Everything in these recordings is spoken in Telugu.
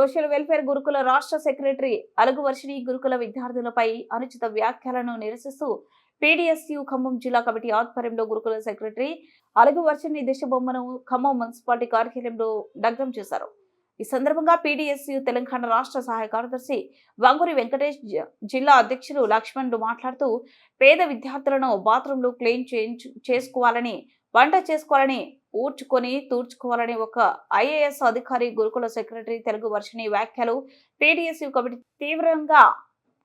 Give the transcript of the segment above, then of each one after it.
సోషల్ వెల్ఫేర్ గురుకుల రాష్ట్ర సెక్రటరీ అలుగు వర్షిణి గురుకుల విద్యార్థులపై అనుచిత వ్యాఖ్యలను నిరసిస్తూ పీడీఎస్యు ఖమ్మం జిల్లా కమిటీ ఆధ్వర్యంలో గురుకుల సెక్రటరీ అలుగు వర్షిణి దిశబొమ్మను ఖమ్మం మున్సిపాలిటీ కార్యాలయంలో దగ్ధం చేశారు. ఈ సందర్భంగా పీడీఎస్యు తెలంగాణ రాష్ట్ర సహాయ కార్యదర్శి వంగూరి వెంకటేష్ జిల్లా అధ్యక్షులు లక్ష్మణుడు మాట్లాడుతూ పేద విద్యార్థులను బాత్రూంలు క్లీన్ చేయించు చేసుకోవాలని వంట చేసుకోవాలని ఊడ్చుకొని తూర్చుకోవాలని ఒక ఐఏఎస్ అధికారి గురుకుల సెక్రటరీ తెలుగు వర్షిణి వ్యాఖ్యలు పీడీఎస్యు కమిటీ తీవ్రంగా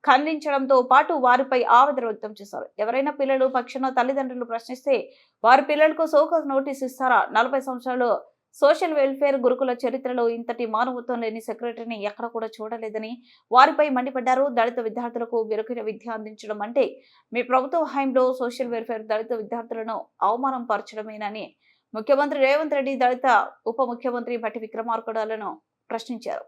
ఖండించడంతో పాటు వారిపై ఆవేదన వ్యక్తం చేశారు. ఎవరైనా పిల్లలు పక్షంలో తల్లిదండ్రులు ప్రశ్నిస్తే వారి పిల్లలకు సోకస్ నోటీస్ ఇస్తారా? నలభై సంవత్సరాలు సోషల్ వెల్ఫేర్ గురుకుల చరిత్రలో ఇంతటి మానవత్వం లేని సెక్రటరీని ఎక్కడ కూడా చూడలేదని వారిపై మండిపడ్డారు దళిత విద్యార్థులకు మెరుగైన విద్య అందించడం అంటే మీ ప్రభుత్వ హయాంలో సోషల్ వెల్ఫేర్ దళిత విద్యార్థులను అవమానం పరచడమేనని ముఖ్యమంత్రి రేవంత్ రెడ్డి దళిత ఉప ముఖ్యమంత్రి భట్టి విక్రమార్కుడాలను ప్రశ్నించారు.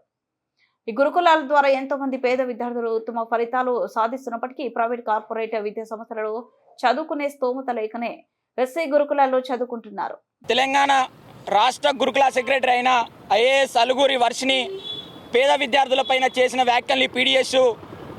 ఈ గురుకులాల ద్వారా ఎంతో మంది పేద విద్యార్థులు ఉత్తమ ఫలితాలు సాధిస్తున్నప్పటికీ ప్రైవేట్ కార్పొరేట్ విద్యా సంస్థలలో చదువుకునే స్తోమత లేకనే ఎస్సీ గురుకులాల్లో చదువుకుంటున్నారు. తెలంగాణ రాష్ట్ర గురుకుల సెక్రటరీ అయిన ఐఏఎస్ అలుగురి వర్షిని పేద విద్యార్థులపైన చేసిన వ్యాఖ్యల్ని పీడిఎస్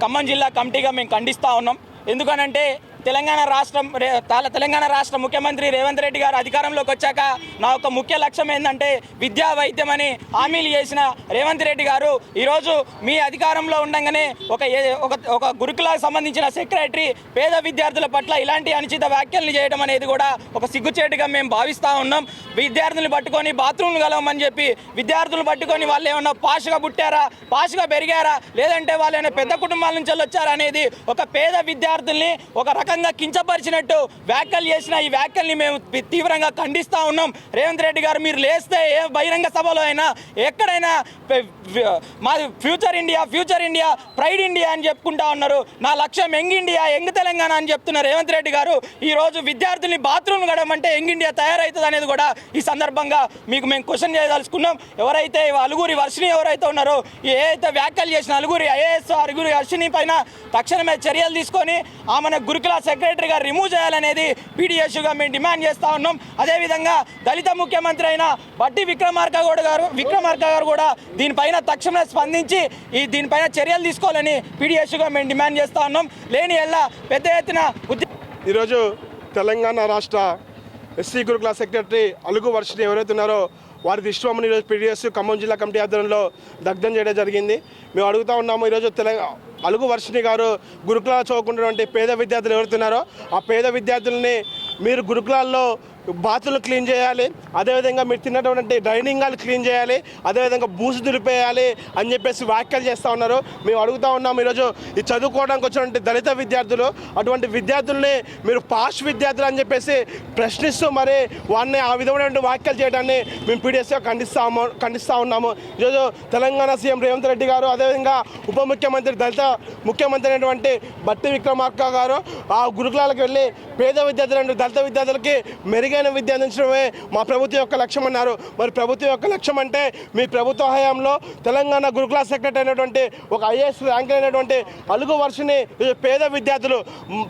ఖమ్మం జిల్లా కమిటీగా మేము ఖండిస్తూ ఉన్నాం. ఎందుకనంటే తెలంగాణ రాష్ట్రం తాల- తెలంగాణ రాష్ట్ర ముఖ్యమంత్రి రేవంత్ రెడ్డి గారు అధికారంలోకి వచ్చాక నా యొక్క ముఖ్య లక్ష్యం ఏంటంటే విద్యా వైద్యం అని హామీలు చేసిన రేవంత్ రెడ్డి గారు ఈరోజు మీ అధికారంలో ఉండగానే ఒక ఏ- ఒక ఒక గురుకులకు సంబంధించిన సెక్రటరీ పేద విద్యార్థుల పట్ల ఇలాంటి అనుచిత వ్యాఖ్యలు చేయడం అనేది కూడా ఒక సిగ్గుచేటుగా మేము భావిస్తూ ఉన్నాం. విద్యార్థులను పట్టుకొని బాత్రూమ్లు కలవమని చెప్పి విద్యార్థులు పట్టుకొని వాళ్ళు ఏమన్నా పాషగా పుట్టారా పాషగా పెరిగారా లేదంటే వాళ్ళు ఏమైనా పెద్ద కుటుంబాల నుంచి వచ్చారా అనేది ఒక పేద విద్యార్థుల్ని ఒక రకంగా కించపరిచినట్టు వ్యాఖ్యలు చేసిన ఈ వ్యాఖ్యల్ని మేము తీవ్రంగా ఖండిస్తూ ఉన్నాం. రేవంత్ రెడ్డి గారు మీరు లేస్తే ఏ బహిరంగ సభలో అయినా ఎక్కడైనా మా మాది future India future India pride India అని చెప్పుకుంటా ఉన్నారు. నా లక్ష్యం యంగ్ ఇండియా యంగ్ తెలంగాణ అని చెప్తున్న రేవంత్ రెడ్డి గారు ఈ రోజు విద్యార్థుల్ని బాత్రూమ్ గడమంటే యంగ్ ఇండియా తయారవుతుంది అనేది కూడా ఈ సందర్భంగా మీకు మేము క్వశ్చన్ చేయదలుచుకున్నాం. ఎవరైతే అలుగురి వర్షిని ఎవరైతే ఉన్నారో ఏ అయితే వ్యాఖ్యలు చేసిన అలుగురి ఐఏఎస్ అలుగురి వర్షిని పైన తక్షణమే చర్యలు తీసుకొని ఆమెను గురుకుల సెక్రటరీగా రిమూవ్ చేయాలనేది పీడిఎస్గా మేము డిమాండ్ చేస్తూ ఉన్నాం. అదేవిధంగా దళిత ముఖ్యమంత్రి అయిన బట్టి విక్రమార్క గౌడ్ గారు విక్రమార్క గారు కూడా దీనిపైన తక్షణమే స్పందించి ఈ దీనిపైన చర్యలు తీసుకోవాలని పీడిఎస్గా మేము డిమాండ్ చేస్తూ ఉన్నాం. లేని ఎల్లా పెద్ద ఎత్తున ఈరోజు తెలంగాణ రాష్ట్ర ఎస్సీ గురుకుల సెక్రటరీ అలుగు వర్షిని ఎవరైతే ఉన్నారో వారి విశ్వమని ఈరోజు పీడిఎస్ ఖమ్మం జిల్లా కమిటీ ఆధ్వర్యంలో దగ్ధం చేయడం జరిగింది. మేము అడుగుతా ఉన్నాము ఈరోజు తెలంగాణ అలుగు వర్షిణి గారు గురుకులాలు చదువుకుంటున్నటువంటి పేద విద్యార్థులు ఎవరుతున్నారో ఆ పేద విద్యార్థుల్ని మీరు గురుకులాల్లో బాతులు క్లీన్ చేయాలి. అదేవిధంగా మీరు తిన్నటువంటి డైనింగ్ హాల్ క్లీన్ చేయాలి. అదేవిధంగా బూసు దులిపేయాలి అని చెప్పేసి వ్యాఖ్యలు చేస్తూ ఉన్నారు. మేము అడుగుతా ఉన్నాం ఈరోజు ఈ చదువుకోవడానికి వచ్చినటువంటి దళిత విద్యార్థులు. అటువంటి విద్యార్థుల్ని మీరు పాస్ విద్యార్థులు అని చెప్పేసి ప్రశ్నిస్తూ మరి వారిని ఆ విధమైనటువంటి వ్యాఖ్యలు చేయడాన్ని మేము పీడిఎస్గా ఖండిస్తాము ఖండిస్తూ ఉన్నాము. ఈరోజు తెలంగాణ సీఎం రేవంత్ రెడ్డి గారు అదేవిధంగా ఉప ముఖ్యమంత్రి దళిత ముఖ్యమంత్రి అయినటువంటి బట్టి విక్రమార్క గారు ఆ గురుకులాలకు వెళ్ళి పేద విద్యార్థులు దళిత విద్యార్థులకి మెరుగైన విద్య అందించడమే మా ప్రభుత్వం యొక్క లక్ష్యం అన్నారు. మరి ప్రభుత్వం యొక్క లక్ష్యం అంటే మీ ప్రభుత్వ హయాంలో తెలంగాణ గురుకుల సెక్రటరీ అయినటువంటి ఒక ఐఏఎస్ ర్యాంక్ అయినటువంటి అలుగు వర్షని పేద విద్యార్థులు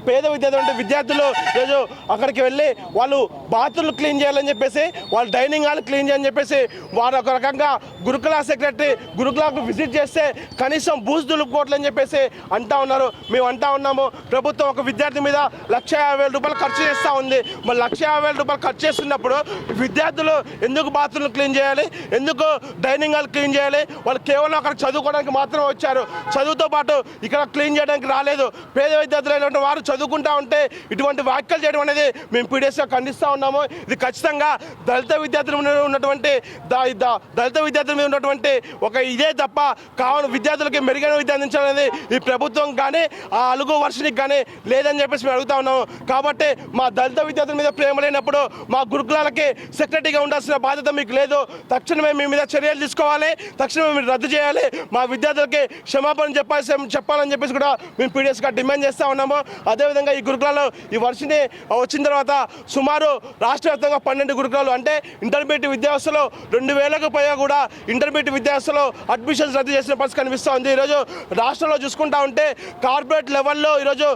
పేద విద్యార్థులు అంటే విద్యార్థులు ఈరోజు అక్కడికి వెళ్ళి వాళ్ళు బాత్రూమ్లు క్లీన్ చేయాలని చెప్పేసి వాళ్ళు డైనింగ్ హాల్ క్లీన్ చేయని చెప్పేసి వారు ఒక రకంగా గురుకుల సెక్రటరీ గురుకులకు విజిట్ చేస్తే కనీసం బూజు దులుపుకోవట్లని చెప్పేసి అంటా ఉన్నారు. మేము అంటా ఉన్నాము ప్రభుత్వం ఒక విద్యార్థి మీద లక్ష యాభై వేల రూపాయలు ఖర్చు చేస్తూ ఉంది. మరి లక్ష యాభై వేల రూపాయలు ఖర్చు చేస్తున్నప్పుడు విద్యార్థులు ఎందుకు బాత్రూమ్లు క్లీన్ చేయాలి? ఎందుకు డైనింగ్ హాల్ క్లీన్ చేయాలి? వాళ్ళు కేవలం అక్కడ చదువుకోవడానికి మాత్రమే వచ్చారు. చదువుతో పాటు ఇక్కడ క్లీన్ చేయడానికి రాలేదు. పేద విద్యార్థులు అయినటువంటి వారు చదువుకుంటా ఉంటే ఇటువంటి వ్యాఖ్యలు చేయడం అనేది మేము పీడిఎస్గా ఖండిస్తూ ఉన్నాము. ఇది ఖచ్చితంగా దళిత విద్యార్థుల మీద ఉన్నటువంటి దళిత విద్యార్థుల మీద ఉన్నటువంటి ఒక ఇదే తప్ప కావున విద్యార్థులకి మెరుగైన విద్య అందించాలనేది ఈ ప్రభుత్వం కానీ ఆ అలుగు వర్షనికి కానీ లేదని చెప్పేసి మేము అడుగుతా ఉన్నాము. కాబట్టి మా దళిత విద్యార్థుల మీద ప్రేమ లేనప్పుడు మా గురుకులాలకి సెక్రటరీగా ఉండాల్సిన బాధ్యత మీకు లేదు. తక్షణమే మీ మీద చర్యలు తీసుకోవాలి. తక్షణమే మీరు రద్దు చేయాలి. మా విద్యార్థులకి క్షమాపణ చెప్పాల్సి చెప్పాలని చెప్పేసి కూడా మేము పీడిఎస్గా డిమాండ్ చేస్తూ ఉన్నాము. అదేవిధంగా ఈ గురుకులాలు ఈ వర్షిని వచ్చిన తర్వాత సుమారు రాష్ట్ర వ్యాప్తంగా పన్నెండు గురుకులాలు అంటే ఇంటర్మీడియట్ విద్యావస్థలో రెండు వేలకు పైగా కూడా ఇంటర్మీడియట్ విద్యావస్థలో అడ్మిషన్స్ రద్దు చేసిన పరిస్థితి కనిపిస్తూ ఉంది. ఈరోజు రాష్ట్రంలో చూసుకుంటా ఉంటే కార్పొరేట్ లెవెల్లో ఈరోజు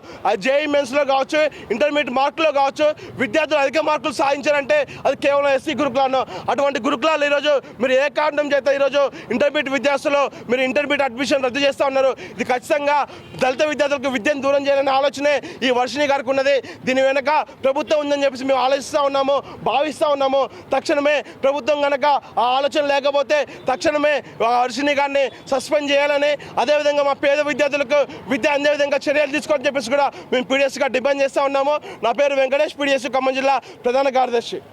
జేఈ మెన్స్లో కావచ్చు ఇంటర్మీడియట్ మార్కులో కావచ్చు విద్యార్థులు అధిక మార్కులు చదువులు సాధించారంటే అది కేవలం ఎస్సీ గురుకులాను అటువంటి గురుకులాలు ఈరోజు మీరు ఏ కారణం చేత ఈరోజు ఇంటర్మీడియట్ విద్యార్థులు మీరు ఇంటర్మీడియట్ అడ్మిషన్ రద్దు చేస్తూ ఉన్నారు? ఇది ఖచ్చితంగా దళిత విద్యార్థులకు విద్యను దూరం చేయాలనే ఆలోచనే ఈ వర్షిణి గారికి ఉన్నది. దీని వెనక ప్రభుత్వం ఉందని చెప్పేసి మేము ఆలోచిస్తూ ఉన్నాము భావిస్తూ ఉన్నాము. తక్షణమే ప్రభుత్వం కనుక ఆ ఆలోచన లేకపోతే తక్షణమే వర్షిణి గారిని సస్పెండ్ చేయాలని అదేవిధంగా మా పేద విద్యార్థులకు విద్య అందే విధంగా చర్యలు తీసుకోవాలని చెప్పేసి కూడా మేము పీడిఎస్గా డిమాండ్ చేస్తూ ఉన్నాము. నా పేరు వెంకటేష్ పీడిఎస్ ఖమ్మం జిల్లా ప్రధాన Dünyanın kardeşi.